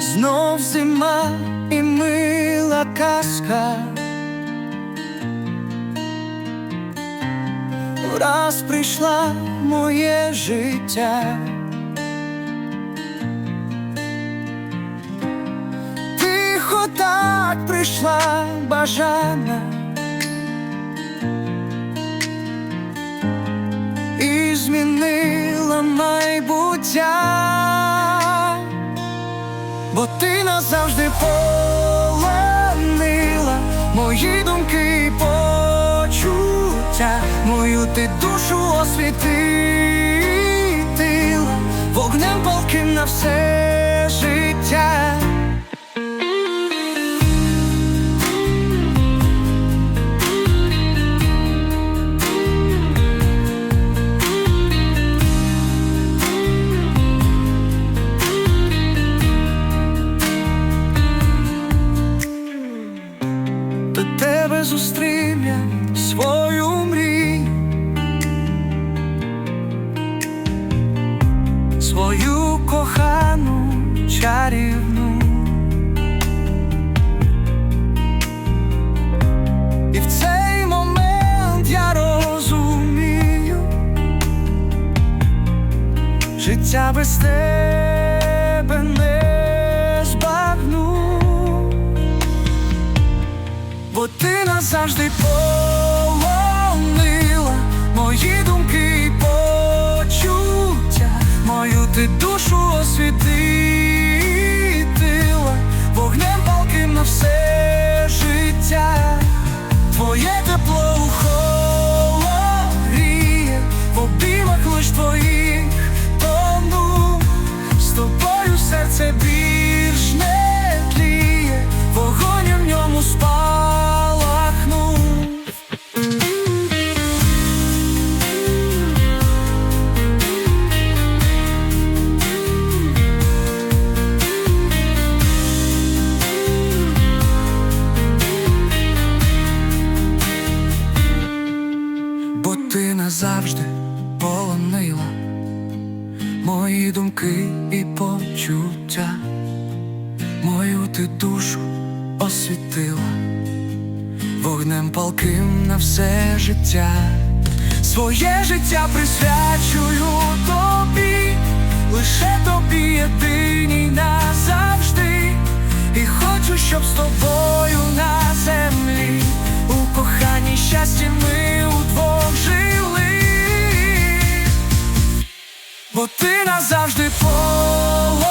Знов зима і мила казка. Раз прийшла моє життя. Тихо так прийшла бажана. І змінила майбуття, ти назавжди полонила мої думки і почуття, мою ти душу освітила, вогнем палким на все життя. Зустрів свою мрію, свою кохану чарівну. І в цей момент я розумію, життя без тебе ти назавжди полонила мої думки і почуття, мою ти душу освітила, вогнем палким на все назавжди полонила мої думки і почуття, мою ти душу освітила, вогнем палким на все життя, своє життя присвячую тобі, лише тобі єдиній назавжди, і хочу, щоб з тобою на землі у коханні щасті ми Бо ти назавжди полонила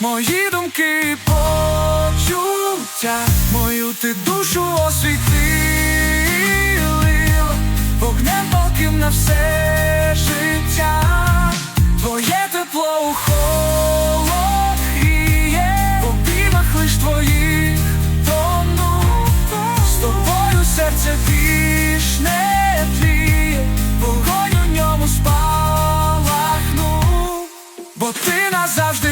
мої думки і почуття, мою ти душу освітила, ти назавжди.